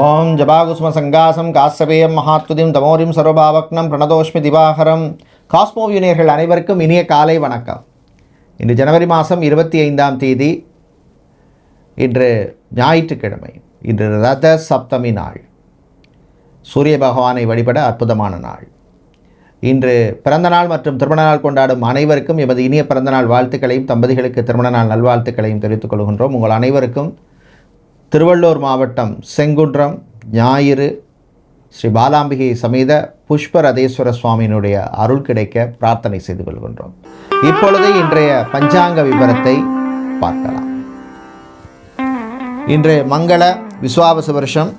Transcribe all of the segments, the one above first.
ஓம் ஜபாகுஸ்ம சங்காசம் காசபேயம் மகாத்வதிம் தமோரிம் சர்வபாவக்னம் பிரணதோஷ்மி திவாகரம். காஸ்மோவியனியர்கள் அனைவருக்கும் இனிய காலை வணக்கம். இன்று ஜனவரி மாதம் இருபத்தி ஐந்தாம் தேதி இன்று ஞாயிற்றுக்கிழமை இன்று ரத சப்தமி நாள். சூரிய பகவானை வழிபட அற்புதமான நாள். இன்று பிறந்த நாள் மற்றும் திருமண நாள் கொண்டாடும் அனைவருக்கும் எமது இனிய பிறந்தநாள் வாழ்த்துக்களையும் தம்பதிகளுக்கு திருமண நாள் நல்வாழ்த்துக்களையும் தெரிவித்துக் கொள்கின்றோம். உங்கள் அனைவருக்கும் திருவள்ளூர் மாவட்டம் செங்குன்றம் ஞாயிறு ஸ்ரீ பாலாம்பிகை சமேத புஷ்பரதேஸ்வர சுவாமியினுடைய அருள் கிடைக்க பிரார்த்தனை செய்து கொள்கின்றோம். இப்பொழுது இன்றைய பஞ்சாங்க விவரத்தை பார்க்கலாம். இன்றைய மங்கள விஸ்வாவச வருஷம்.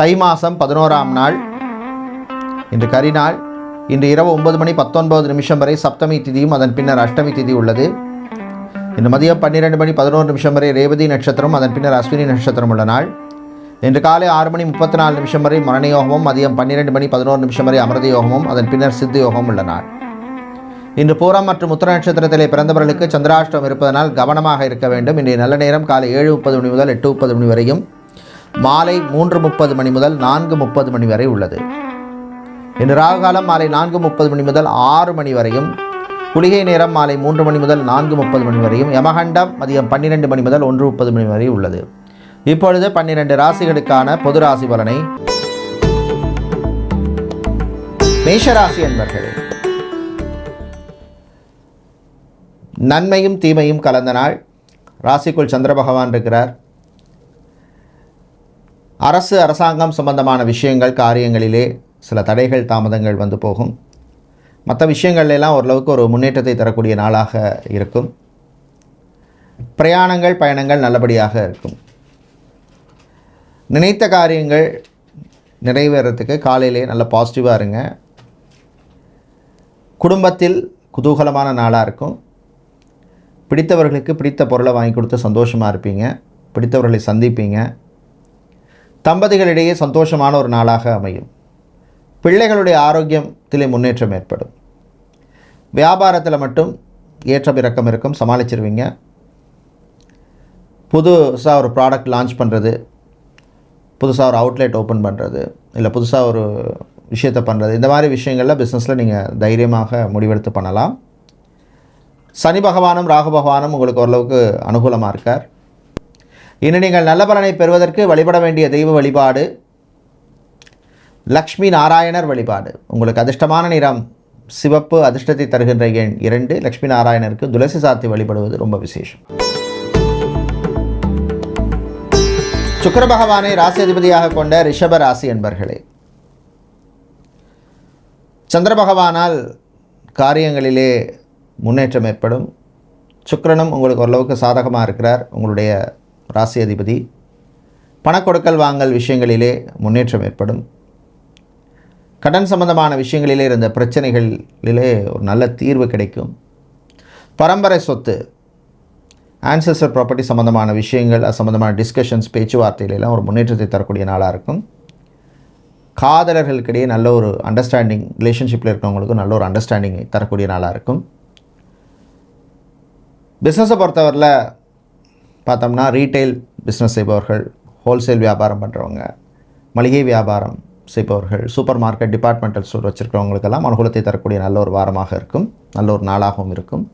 தை மாதம் பதினோராம் நாள். இன்று கரிநாள். இன்று இரவு ஒன்பது மணி பத்தொன்பது நிமிஷம் வரை சப்தமி திதியும் அதன் பின்னர் அஷ்டமி திதி உள்ளது. இன்று மதியம் பன்னிரெண்டு மணி பதினோரு நிமிஷம் வரை ரேவதி நட்சத்திரம் அதன் பின்னர் அஸ்வினி நட்சத்திரம் உள்ள நாள். இன்று காலை ஆறு மணி முப்பத்தி நாலு நிமிஷம் வரை மரணயோகமும் மதியம் பன்னிரெண்டு மணி பதினோரு நிமிஷம் வரை அமிர்த யோகமும் அதன் பின்னர் சித்த யோகமும் உள்ள நாள். இன்று பூரம் மற்றும் உத்தர நட்சத்திரத்திலே பிறந்தவர்களுக்கு சந்திராஷ்டம் இருப்பதனால் கவனமாக இருக்க வேண்டும். இன்றைய நல்ல நேரம் காலை ஏழு முப்பது மணி முதல் எட்டு முப்பது மணி வரையும். மாலை மூன்று முப்பது மணி முதல் நான்கு முப்பது மணி வரை உள்ளது. இன்று ராகுகாலம் மாலை நான்கு முப்பது மணி முதல் ஆறு மணி வரையும். குளிகை நேரம் மாலை மூன்று மணி முதல் நான்கு முப்பது மணி வரையும் யமகண்டம் மதியம் பன்னிரெண்டு மணி முதல் ஒன்று முப்பது மணி வரை உள்ளது. இப்பொழுது பன்னிரண்டு ராசிகளுக்கான பொது ராசி பலனை மேஷராசி என்பர்களே நன்மையும் தீமையும் கலந்த நாள். ராசிக்குள் சந்திர பகவான் இருக்கிறார். அரசு அரசாங்கம் சம்பந்தமான விஷயங்கள் காரியங்களிலே சில தடைகள் தாமதங்கள் வந்து போகும். மற்ற விஷயங்கள்லாம் ஓரளவுக்கு ஒரு முன்னேற்றத்தை தரக்கூடிய நாளாக இருக்கும். பிரயாணங்கள் பயணங்கள் நல்லபடியாக இருக்கும். நினைத்த காரியங்கள் நிறைவேறத்துக்கு காலையிலே நல்ல பாசிட்டிவாக இருங்க. குடும்பத்தில் குதூகலமான நாளாக இருக்கும். பிடித்தவர்களுக்கு பிடித்த பொருளை வாங்கி கொடுத்து சந்தோஷமாக இருப்பீங்க. பிடித்தவர்களை சந்திப்பீங்க. தம்பதிகளிடையே சந்தோஷமான ஒரு நாளாக அமையும். பிள்ளைகளுடைய ஆரோக்கியத்திலே முன்னேற்றம் ஏற்படும். வியாபாரத்தில் மட்டும் ஏற்றம் இறக்கம் இருக்கும். சமாளிச்சிருவீங்க. புதுசாக ஒரு ப்ராடக்ட் லான்ச் பண்ணுறது புதுசாக ஒரு அவுட்லெட் ஓப்பன் பண்ணுறது இல்லை புதுசாக ஒரு விஷயத்தை பண்ணுறது இந்த மாதிரி விஷயங்களில் பிஸ்னஸில் நீங்கள் தைரியமாக முடிவெடுத்து பண்ணலாம். சனி பகவானும் ராகு பகவானும் உங்களுக்கு ஓரளவுக்கு அனுகூலமாக இருக்கார். இனி நீங்கள் நல்ல பலனை பெறுவதற்கு வழிபட வேண்டிய தெய்வ வழிபாடு லக்ஷ்மி நாராயணர் வழிபாடு. உங்களுக்கு அதிர்ஷ்டமான நிறம் சிவப்பு அதிர்ஷ்டத்தை தருகின்ற எண் இரண்டு லக்ஷ்மி நாராயணருக்கு துளசி சாத்தி வழிபடுவது ரொம்ப விசேஷம். சுக்கர பகவானை ராசி அதிபதியாக கொண்ட ரிஷப ராசி என்பர்களே சந்திர பகவானால் காரியங்களிலே முன்னேற்றம் ஏற்படும். சுக்கிரனும் உங்களுக்கு ஓரளவுக்கு சாதகமாக இருக்கிறார் உங்களுடைய ராசி அதிபதி பணக்கொடுக்கல் வாங்கல் விஷயங்களிலே முன்னேற்றம் ஏற்படும். கடன் சம்பந்தமான விஷயங்களிலே இருந்த பிரச்சனைகளிலே ஒரு நல்ல தீர்வு கிடைக்கும். பரம்பரை சொத்து ஆன்சஸ்டர் ப்ராப்பர்ட்டி சம்மந்தமான விஷயங்கள் அது சம்மந்தமான டிஸ்கஷன்ஸ் பேச்சுவார்த்தையிலெல்லாம் ஒரு முன்னேற்றத்தை தரக்கூடிய நாளாக இருக்கும். காதலர்களுக்கிடையே நல்ல ஒரு அண்டர்ஸ்டாண்டிங் ரிலேஷன்ஷிப்பில் இருக்கிறவங்களுக்கு நல்ல ஒரு அண்டர்ஸ்டாண்டிங்கை தரக்கூடிய நாளாக இருக்கும். பிஸ்னஸை பொறுத்தவரையில் பார்த்தோம்னா ரீட்டைல் பிஸ்னஸ் செய்பவர்கள் ஹோல்சேல் வியாபாரம் பண்ணுறவங்க மளிகை வியாபாரம் செய்பவர்கள் சூப்பர் மார்க்கெட் டிபார்ட்மெண்டல் ஸ்டோர் வச்சுருக்கிறவங்களுக்கெல்லாம் அனுகூலத்தை தரக்கூடிய நல்ல ஒரு வாரமாக இருக்கும். நல்ல ஒரு நாளாகவும் இருக்கும்.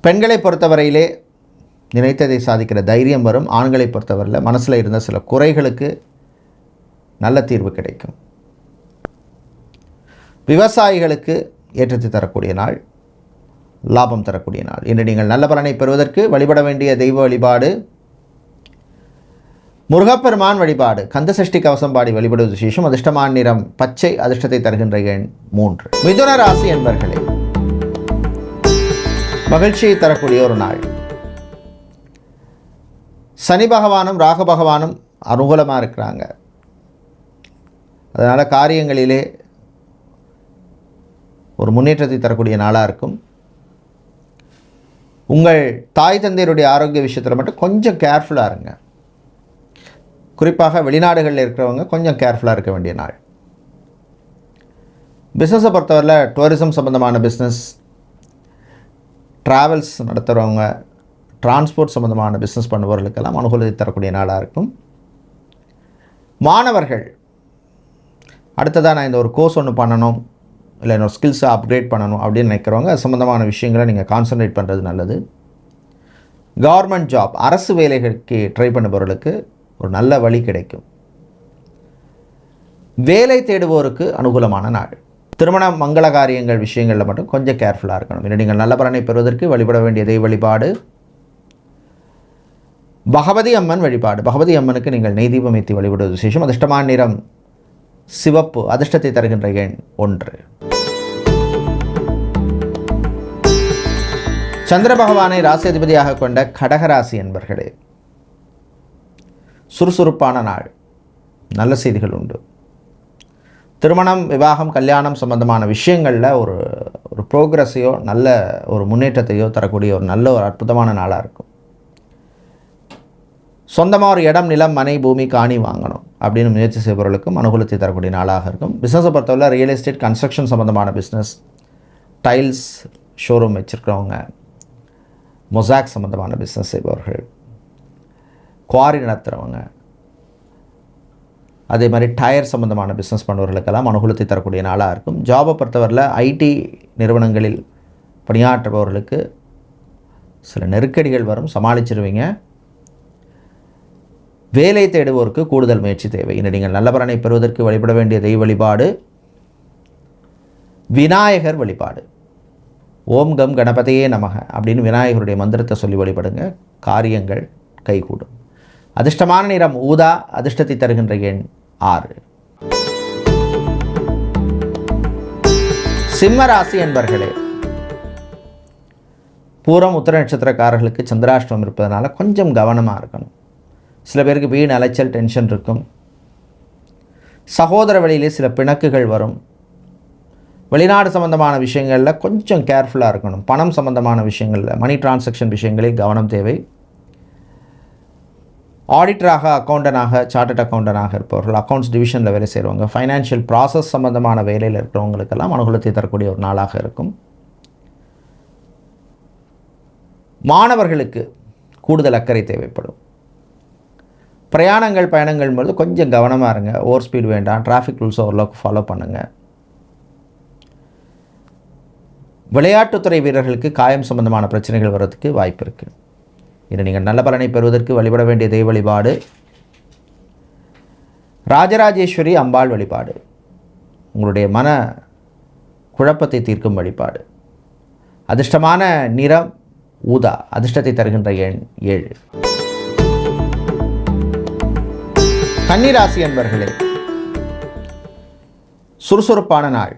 பெண்களை பொறுத்தவரையிலே நினைத்ததை சாதிக்கிற தைரியம் வரும். ஆண்களை பொறுத்தவரையில் மனசில் இருந்த சில குறைகளுக்கு நல்ல தீர்வு கிடைக்கும். விவசாயிகளுக்கு ஏற்றத்தை தரக்கூடிய நாள் லாபம் தரக்கூடிய நாள். இன்று நீங்கள் நல்ல பலனை பெறுவதற்கு வழிபட வேண்டிய தெய்வ வழிபாடு முருகப்பெருமான் வழிபாடு. கந்தசஷ்டி கவசம் பாடி வழிபடுவது விசேஷம். அதிர்ஷ்டமான நிறம் பச்சை. அதிர்ஷ்டத்தை தருகின்ற எண் மூன்று. மிதுன ராசி என்பர்களே மகிழ்ச்சியை தரக்கூடிய ஒரு நாள். சனி பகவானும் ராக பகவானும் அனுகூலமாக இருக்கிறாங்க. அதனால் காரியங்களிலே ஒரு முன்னேற்றத்தை தரக்கூடிய நாளாக இருக்கும். உங்கள் தாய் தந்தையருடைய ஆரோக்கிய விஷயத்தில் மட்டும் கொஞ்சம் கேர்ஃபுல்லாக இருங்க. குறிப்பாக வெளிநாடுகளில் இருக்கிறவங்க கொஞ்சம் கேர்ஃபுல்லாக இருக்க வேண்டிய நாள். பிஸ்னஸை பொறுத்தவரையில் டூரிசம் சம்மந்தமான பிஸ்னஸ் ட்ராவல்ஸ் நடத்துகிறவங்க டிரான்ஸ்போர்ட் சம்மந்தமான பிஸ்னஸ் பண்ணுபவர்களுக்கெல்லாம் அனுகூலத்தை தரக்கூடிய நாளாக இருக்கும். மாணவர்கள் அடுத்ததாக நான் இந்த ஒரு கோர்ஸ் ஒன்று பண்ணணும் இல்லை என்னோடய ஸ்கில்ஸை அப்கிரேட் பண்ணணும் அப்படின்னு நினைக்கிறவங்க அது சம்மந்தமான விஷயங்களை நீங்கள் கான்சன்ட்ரேட் பண்ணுறது நல்லது. கவர்மெண்ட் ஜாப் அரசு வேலைகளுக்கு ட்ரை பண்ணுபவர்களுக்கு ஒரு நல்ல வழி கிடைக்கும். வேலை தேடுவோருக்கு அனுகூலமான நாள். திருமண மங்கள காரியங்கள் விஷயங்களில் மட்டும் கொஞ்சம் கேர்ஃபுல்லாக இருக்கணும். இல்லை நீங்கள் நல்ல பலனை பெறுவதற்கு வழிபட வேண்டிய தெய்வ வழிபாடு. பகவதி அம்மன் வழிபாடு. பகவதி அம்மனுக்கு நீங்கள் நெய் தீபம் ஏற்றி வழிபடுவது விசேஷம். அதிர்ஷ்டமான நிறம் சிவப்பு. அதிர்ஷ்டத்தை தருகின்ற எண் ஒன்று. சந்திர பகவானை ராசி அதிபதியாக கொண்ட கடகராசி என்பர்களே சுறுசுறுப்பான நாள். நல்ல செய்திகள் உண்டு. திருமணம் விவாகம் கல்யாணம் சம்பந்தமான விஷயங்களில் ஒரு ஒரு ப்ரோக்ரஸையோ நல்ல ஒரு முன்னேற்றத்தையோ தரக்கூடிய ஒரு நல்ல ஒரு அற்புதமான நாளாக இருக்கும். சொந்தமாக ஒரு இடம் நிலம் மனை பூமி காணி வாங்கணும் அப்படின்னு முயற்சி செய்பவர்களுக்கும் அனுகூலத்தை தரக்கூடிய நாளாக இருக்கும். பிஸ்னஸை பொறுத்தவரை ரியல் எஸ்டேட் கன்ஸ்ட்ரக்ஷன் சம்மந்தமான பிஸ்னஸ் டைல்ஸ் ஷோரூம் வச்சுருக்கிறவங்க மொசாக் சம்மந்தமான பிஸ்னஸ் செய்பவர்கள் குவாரி நடத்துகிறவங்க அதே மாதிரி டயர் சம்மந்தமான பிஸ்னஸ் பண்ணுறவர்களுக்கெல்லாம் அனுகூலத்தை தரக்கூடிய நாளாக இருக்கும். ஜாபை பொறுத்தவரையில் ஐடி நிறுவனங்களில் பணியாற்றுபவர்களுக்கு சில நெருக்கடிகள் வரும். சமாளிச்சிருவீங்க. வேலை தேடுவோருக்கு கூடுதல் முயற்சி தேவை. இன்று நீங்கள் நல்ல பலனை பெறுவதற்கு வழிபட வேண்டிய தெய்வ வழிபாடு விநாயகர் வழிபாடு. ஓம் கம் கணபதியே நமக அப்படின்னு விநாயகருடைய மந்திரத்தை சொல்லி வழிபடுங்க. காரியங்கள் கைகூடும். அதிர்ஷ்டமான நிறம் ஊதா அதிர்ஷ்டத்தை தருகின்ற எண் ஆறு. சிம்ம ராசி என்பர்களே பூரம் உத்தர நட்சத்திரக்காரர்களுக்கு சந்திராஷ்டமம் இருப்பதனால கொஞ்சம் கவனமாக இருக்கணும். சில பேருக்கு வீண் அலைச்சல் டென்ஷன் இருக்கும். சகோதர வழியிலே சில பிணக்குகள் வரும். வெளிநாடு சம்பந்தமான விஷயங்களில் கொஞ்சம் கேர்ஃபுல்லாக இருக்கணும். பணம் சம்பந்தமான விஷயங்களில் மணி டிரான்சாக்ஷன் விஷயங்களில் கவனம் தேவை. ஆடிட்டராக அக்கௌண்டனாக சார்ட்டட் அக்கௌண்டனாக இருப்பவர்கள் அக்கௌண்ட்ஸ் டிவிஷனில் வேலை செய்கிறவங்க ஃபைனான்ஷியல் ப்ராசஸ் சம்பந்தமான வேலையில் இருக்கிறவங்களுக்கெல்லாம் அனுகூலத்தை தரக்கூடிய ஒரு நாளாக இருக்கும். மாணவர்களுக்கு கூடுதல் அக்கறை தேவைப்படும். பிரயாணங்கள் பயணங்கள் பொழுது கொஞ்சம் கவனமாக இருங்க. ஓவர் ஸ்பீட் வேண்டாம். டிராஃபிக் ரூல்ஸ் ஓரளவுக்கு ஃபாலோ பண்ணுங்கள் விளையாட்டுத்துறை வீரர்களுக்கு காயம் சம்பந்தமான பிரச்சனைகள் வர்றதுக்கு வாய்ப்பு இருக்குது இன்று நீங்கள் நல்ல பலனை பெறுவதற்கு வழிபட வேண்டிய தெய்வ வழிபாடு. ராஜராஜேஸ்வரி அம்பாள் வழிபாடு. உங்களுடைய மன குழப்பத்தை தீர்க்கும் வழிபாடு. அதிர்ஷ்டமான நிறம் ஊதா அதிர்ஷ்டத்தை தருகின்ற எண் ஏழு. கன்னிராசி என்பர்களே சுறுசுறுப்பான நாள்.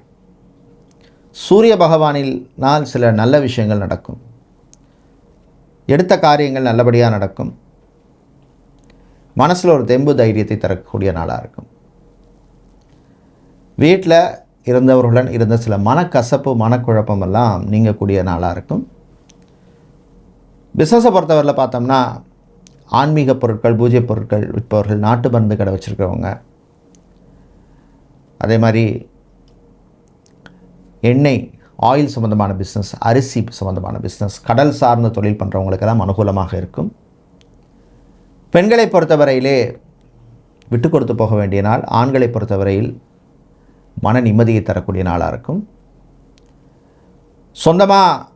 சூரிய பகவானில் நாள் சில நல்ல விஷயங்கள் நடக்கும். எடுத்த காரியங்கள் நல்லபடியாக நடக்கும். மனசில் ஒரு தெம்பு தைரியத்தை தரக்கூடிய நாளாக இருக்கும். வீட்டில் இருந்தவர்களுடன் இருந்த சில மனக்கசப்பு மனக்குழப்பம் எல்லாம் நீங்கக்கூடிய நாளாக இருக்கும். பிஸ்னஸை பொறுத்தவரையில் பார்த்தோம்னா ஆன்மீக பொருட்கள் பூஜை பொருட்கள் விற்பவர்கள் நாட்டு மருந்து கடை வச்சுருக்கிறவங்க. அதே மாதிரி எண்ணெய் ஆயில் சம்மந்தமான பிஸ்னஸ் அரிசி சம்மந்தமான பிஸ்னஸ் கடல் சார்ந்த தொழில் பண்ணுறவங்களுக்கெல்லாம் அனுகூலமாக இருக்கும். பெண்களை பொறுத்தவரையிலே விட்டு கொடுத்து போக வேண்டிய நாள் ஆண்களை பொறுத்தவரையில் மன நிம்மதியை தரக்கூடிய நாளாக இருக்கும். சொந்தமாக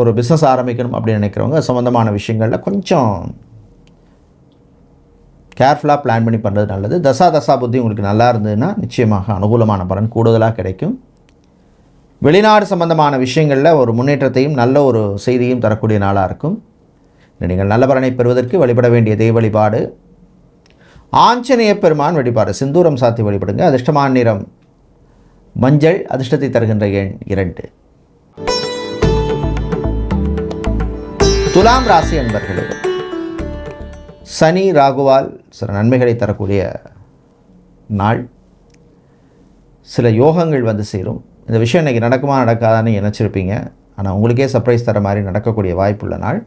ஒரு பிஸ்னஸ் ஆரம்பிக்கணும் அப்படின்னு நினைக்கிறவங்க சம்மந்தமான விஷயங்களில் கொஞ்சம் கேர்ஃபுல்லாக பிளான் பண்ணி பண்ணுறது நல்லது. தசா தசா புத்தி உங்களுக்கு நல்லா இருந்ததுன்னா நிச்சயமாக அனுகூலமான பலன் கூடுதலாக கிடைக்கும். வெளிநாடு சம்பந்தமான விஷயங்களில் ஒரு முன்னேற்றத்தையும் நல்ல ஒரு செய்தியும் தரக்கூடிய நாளாக இருக்கும். நீங்கள் நல்ல பலனை பெறுவதற்கு வழிபட வேண்டிய தெய்வ வழிபாடு. ஆஞ்சநேய பெருமான் வழிபாடு. சிந்தூரம் சாத்தி வழிபடுங்க. அதிர்ஷ்டமான நிறம் மஞ்சள் அதிர்ஷ்டத்தை தருகின்ற எண் இரண்டு. துலாம் ராசி என்பர்களே சனி ராகுவால் சில நன்மைகளை தரக்கூடிய நாள். சில யோகங்கள் வந்து சேரும். இந்த விஷயம் இன்றைக்கி நடக்குமா நடக்காதான்னு நினச்சிருப்பீங்க. ஆனால் உங்களுக்கே சர்ப்ரைஸ் தர மாதிரி நடக்கக்கூடிய வாய்ப்புள்ள நாள்.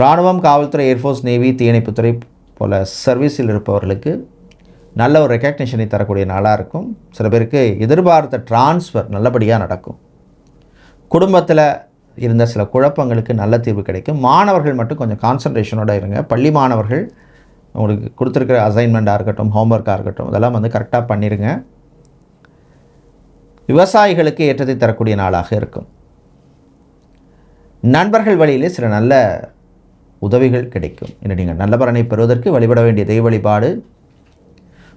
இராணுவம் காவல்துறை ஏர்ஃபோர்ஸ் நேவி தீயணைப்புத்துறை போல் சர்வீஸில் இருப்பவர்களுக்கு நல்ல ஒரு ரெக்கக்னிஷனை தரக்கூடிய நாளாக இருக்கும். சில பேருக்கு எதிர்பார்த்த டிரான்ஸ்ஃபர் நல்லபடியாக நடக்கும். குடும்பத்தில் இருந்த சில குழப்பங்களுக்கு நல்ல தீர்வு கிடைக்கும். மாணவர்கள் மட்டும் கொஞ்சம் கான்சன்ட்ரேஷனோடு இருங்க. பள்ளி மாணவர்கள் உங்களுக்கு கொடுத்துருக்கிற அசைன்மெண்ட்டாக இருக்கட்டும் ஹோம்ஒர்க்காக இருக்கட்டும் இதெல்லாம் வந்து கரெக்டாக பண்ணிடுங்க விவசாயிகளுக்கு ஏற்றத்தை தரக்கூடிய நாளாக இருக்கும். நண்பர்கள் வழியிலே சில நல்ல உதவிகள் கிடைக்கும். என்று நீங்கள் நல்ல பலனை பெறுவதற்கு வழிபட வேண்டிய தெய்வ வழிபாடு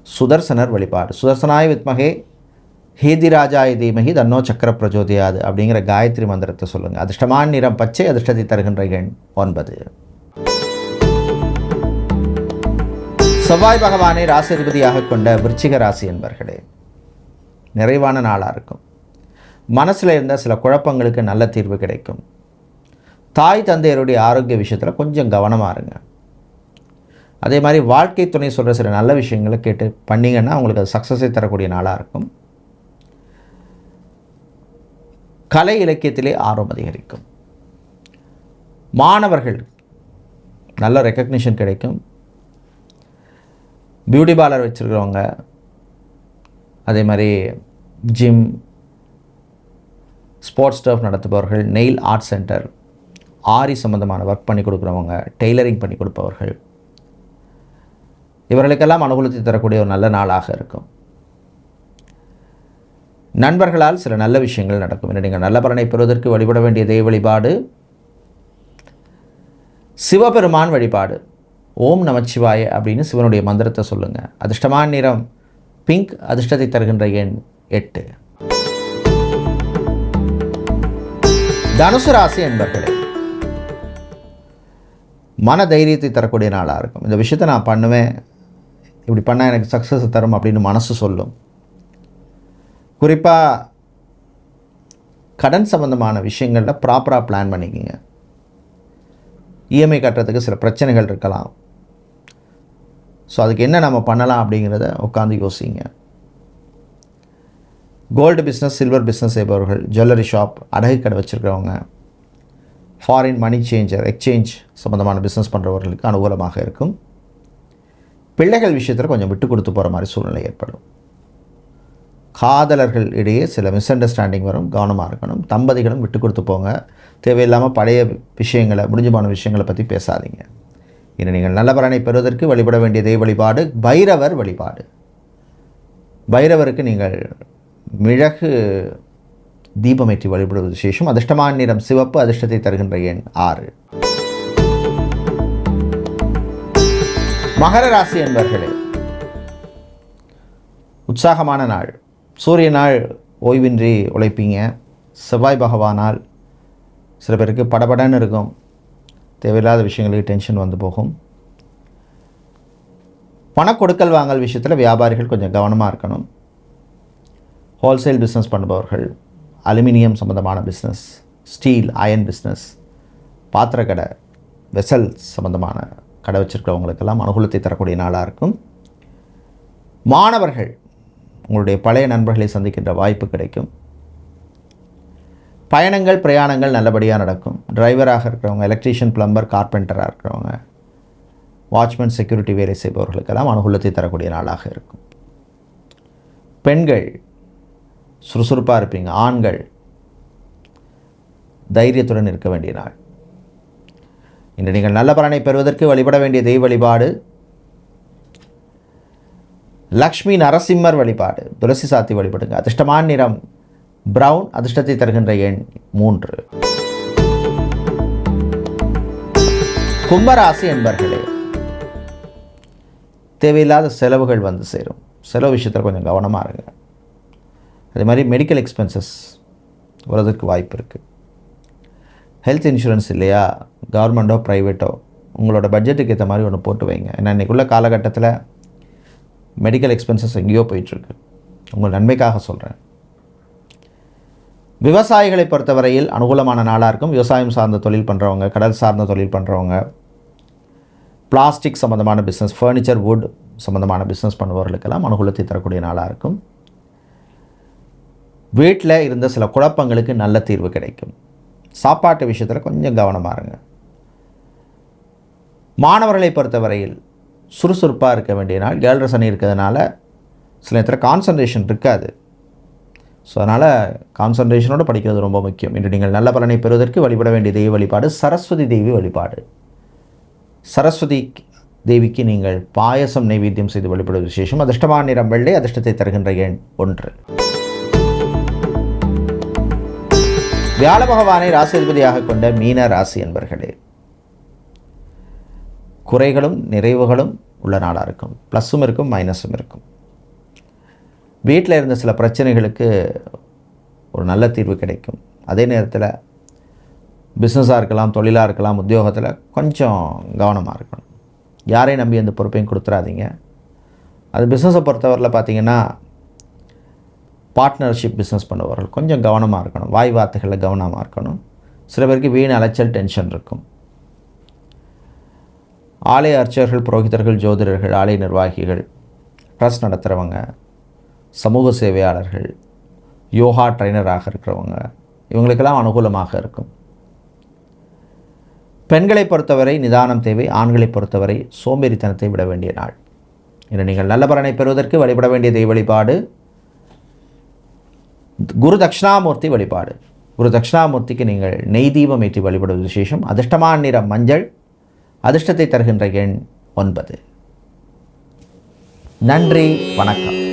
சுதர்சனர் வழிபாடு. சுதர்சனாய வித்மகே ஹேதிராஜாய தீமகி தன்னோ சக்கர பிரஜோதியாது அப்படிங்கிற காயத்ரி மந்திரத்தை சொல்லுங்கள் அதிர்ஷ்டமான நிறம் பச்சை அதிர்ஷ்டத்தை தருகின்ற எண் ஒன்பது. செவ்வாய் பகவானை ராசிதிபதியாக கொண்ட விருச்சிக ராசி என்பர்களே நிறைவான நாளாக இருக்கும். மனசில் இருந்த சில குழப்பங்களுக்கு நல்ல தீர்வு கிடைக்கும். தாய் தந்தையருடைய ஆரோக்கிய விஷயத்தில் கொஞ்சம் கவனமாக இருங்க. அதே மாதிரி வாழ்க்கை துணை சொல்கிற சில நல்ல விஷயங்களை கேட்டு பண்ணிங்கன்னா அவங்களுக்கு அது சக்ஸஸை தரக்கூடிய நாளாக இருக்கும். கலை இலக்கியத்திலே ஆர்வம் அதிகரிக்கும். மாணவர்கள் நல்ல ரெக்கக்னிஷன் கிடைக்கும். பியூட்டி பார்லர் வச்சுருக்கிறவங்க அதே மாதிரி ஜிம் ஸ்போர்ட்ஸ் ஸ்டஃப் நடத்துபவர்கள் நெயில் ஆர்ட் சென்டர் ஆரி சம்மந்தமான ஒர்க் பண்ணி கொடுக்குறவங்க டெய்லரிங் பண்ணி கொடுப்பவர்கள். இவர்களுக்கெல்லாம் அனுகூலத்தை தரக்கூடிய ஒரு நல்ல நாளாக இருக்கும். நண்பர்களால் சில நல்ல விஷயங்கள் நடக்கும். இன்னும் நீங்கள் நல்ல பலனை பெறுவதற்கு வழிபட வேண்டிய தெய்வ வழிபாடு. சிவபெருமான் வழிபாடு. ஓம் நமச்சிவாய அப்படின்னு சிவனுடைய மந்திரத்தை சொல்லுங்கள் அதிர்ஷ்டமான நிறம் பிங்க் அதிர்ஷ்டத்தை தருகின்ற எண். எட்டு. தனுசு ராசி என்பர்களே மன தைரியத்தை தரக்கூடிய நாளாக இருக்கும். இந்த விஷயத்தை நான் பண்ணுவேன். இப்படி பண்ணால் எனக்கு சக்ஸஸ் தரும் அப்படின்னு மனசு சொல்லும். குறிப்பாக கடன் சம்மந்தமான விஷயங்களில் ப்ராப்பராக பிளான் பண்ணிக்கோங்க. இஎம்ஐ கட்டுறதுக்கு சில பிரச்சனைகள் இருக்கலாம். ஸோ அதுக்கு என்ன நம்ம பண்ணலாம் அப்படிங்கிறத உட்காந்து யோசிங்க. கோல்டு பிஸ்னஸ் சில்வர் பிஸ்னஸ் செய்பவர்கள் ஜுவல்லரி ஷாப் அடகு கடை வச்சுருக்கிறவங்க ஃபாரின் மணி சேஞ்சர் எக்ஸ்சேஞ்ச் சம்மந்தமான பிஸ்னஸ் பண்ணுறவர்களுக்கு அனுகூலமாக இருக்கும். பிள்ளைகள் விஷயத்தில் கொஞ்சம் விட்டு கொடுத்து போகிற மாதிரி சூழ்நிலை ஏற்படும். காதலர்கள் இடையே சில மிஸ் அண்டர்ஸ்டாண்டிங் வரும் கவனமாக இருக்கணும். தம்பதிகளும் விட்டு கொடுத்து போங்க. தேவையில்லாமல் பழைய விஷயங்களை முடிஞ்சமான விஷயங்களை பற்றி பேசாதீங்க. இனி நீங்கள் நல்ல பலனை பெறுவதற்கு வழிபட வேண்டிய தெய்வ வழிபாடு பைரவர் வழிபாடு. பைரவருக்கு நீங்கள் மிளகு தீபமேற்றி வழிபடுவது விசேஷம். அதிர்ஷ்டமான நிறம் சிவப்பு அதிர்ஷ்டத்தை தருகின்ற எண் ஆறு. மகர ராசி என்பர்களே உற்சாகமான நாள். சூரிய நாள் ஓய்வின்றி உழைப்பீங்க. செவ்வாய் பகவானால் சில பேருக்கு படபடன்னு இருக்கும். தேவையில்லாத விஷயங்களுக்கு டென்ஷன் வந்து போகும். பண கொடுக்கல் வாங்கல் விஷயத்தில் வியாபாரிகள் கொஞ்சம் கவனமாக இருக்கணும். ஹோல்சேல் பிஸ்னஸ் பண்ணுபவர்கள் அலுமினியம் சம்மந்தமான பிஸ்னஸ் ஸ்டீல் அயன் பிஸ்னஸ் பாத்திரக்கடை வெசல் சம்மந்தமான கடை வச்சுருக்கிறவங்களுக்கெல்லாம் அனுகூலத்தை தரக்கூடிய நாளாக இருக்கும். மாணவர்கள் உங்களுடைய பழைய நண்பர்களை சந்திக்கின்ற வாய்ப்பு கிடைக்கும். பயணங்கள் பிரயாணங்கள் நல்லபடியாக நடக்கும். டிரைவராக இருக்கிறவங்க எலக்ட்ரீஷியன் பிளம்பர் கார்பெண்டராக இருக்கிறவங்க வாட்ச்மேன் செக்யூரிட்டி வேலை செய்பவர்களுக்கெல்லாம் அனுகூலத்தை தரக்கூடிய நாளாக இருக்கும். பெண்கள் சுறுசுறுப்பாக இருப்பீங்க. ஆண்கள் தைரியத்துடன் இருக்க வேண்டிய நாள். இன்று நீங்கள் நல்ல பலனை பெறுவதற்கு வழிபட வேண்டிய தெய்வ வழிபாடு லக்ஷ்மி நரசிம்மர் வழிபாடு துளசி சாத்தி வழிபடுங்க. அதிர்ஷ்டமான நிறம் பிரவுன் அதிர்ஷ்டத்தை தருகின்ற எண் மூன்று. கும்பராசி என்பர்களே தேவையில்லாத செலவுகள் வந்து சேரும். செலவு விஷயத்தில் கொஞ்சம் கவனமாக இருங்க. அதே மாதிரி மெடிக்கல் எக்ஸ்பென்சஸ் வரதுக்கு வாய்ப்பு இருக்குது ஹெல்த் இன்சூரன்ஸ் இல்லையா? கவர்மெண்ட்டோ ப்ரைவேட்டோ உங்களோட பட்ஜெட்டுக்கு ஏற்ற மாதிரி ஒன்று போட்டு வைங்க. ஏன்னா இன்றைக்குள்ள காலகட்டத்தில் மெடிக்கல் எக்ஸ்பென்சஸ் எங்கேயோ போயிட்டுருக்கு உங்கள் நன்மைக்காக சொல்கிறேன் விவசாயிகளை பொறுத்தவரையில் அனுகூலமான நாளாக இருக்கும். விவசாயம் சார்ந்த தொழில் பண்ணுறவங்க கடல் சார்ந்த தொழில் பண்ணுறவங்க பிளாஸ்டிக் சம்மந்தமான பிஸ்னஸ் ஃபர்னிச்சர் வுட் சம்மந்தமான பிஸ்னஸ் பண்ணுபவர்களுக்கெல்லாம் அனுகூலத்தை தரக்கூடிய நாளாக இருக்கும். வீட்டில் இருந்த சில குழப்பங்களுக்கு நல்ல தீர்வு கிடைக்கும். சாப்பாட்டு விஷயத்தில் கொஞ்சம் கவனமாக இருங்க. மாணவர்களை பொறுத்தவரையில் சுறுசுறுப்பாக இருக்க வேண்டிய நாள் ஏழரை சனி இருக்கிறதுனால சில நேரத்தில் கான்சன்ட்ரேஷன் இருக்காது. ஸோ அதனால் கான்சன்ட்ரேஷனோடு படிக்கிறது ரொம்ப முக்கியம். இன்று நீங்கள் நல்ல பலனை பெறுவதற்கு வழிபட வேண்டிய தெய்வ வழிபாடு சரஸ்வதி தேவி வழிபாடு. சரஸ்வதி தேவிக்கு நீங்கள் பாயசம் நைவேத்தியம் செய்து வழிபடுவது விசேஷம். அதிர்ஷ்டமான நிறம் வெள்ளை அதிர்ஷ்டத்தை தருகின்ற எண் ஒன்று. வியாழ பகவானை ராசிபதியாக கொண்ட மீன ராசி என்பர்களே குறைகளும் நிறைவுகளும் உள்ள நாளாக இருக்கும். ப்ளஸ்ஸும் இருக்கும் மைனஸும் இருக்கும். வீட்டில் இருந்த சில பிரச்சனைகளுக்கு ஒரு நல்ல தீர்வு கிடைக்கும். அதே நேரத்தில் பிஸ்னஸாக இருக்கலாம் தொழிலாக இருக்கலாம் உத்தியோகத்தில் கொஞ்சம் கவனமாக இருக்கணும். யாரையும் நம்பி அந்த பொறுப்பையும் கொடுத்துறாதீங்க. அது பிஸ்னஸை பொறுத்தவரையில் பார்த்தீங்கன்னா பார்ட்னர்ஷிப் பிஸ்னஸ் பண்ணுபவர்கள் கொஞ்சம் கவனமாக இருக்கணும். வாய் வார்த்தைகளில் கவனமாக இருக்கணும். சில பேருக்கு வீண் அலைச்சல் டென்ஷன் இருக்கும். ஆலய அர்ச்சகர்கள் புரோகிதர்கள் ஜோதிடர்கள் ஆலய நிர்வாகிகள் ட்ரஸ்ட் நடத்துகிறவங்க சமூக சேவையாளர்கள் யோகா ட்ரைனராக இருக்கிறவங்க இவங்களுக்கெல்லாம் அனுகூலமாக இருக்கும். பெண்களை பொறுத்தவரை நிதானம் தேவை ஆண்களை பொறுத்தவரை சோம்பேறித்தனத்தை விட வேண்டிய நாள். இன்று நீங்கள் நல்ல பலனை பெறுவதற்கு வழிபட வேண்டிய தெய்வ வழிபாடு குரு தட்சிணாமூர்த்தி வழிபாடு. குரு தட்சிணாமூர்த்திக்கு நீங்கள் நெய் தீபம் ஏற்றி வழிபடுவது விசேஷம். அதிர்ஷ்டமான நிறம் மஞ்சள் அதிர்ஷ்டத்தை தருகின்ற எண் ஒன்பது. நன்றி வணக்கம்.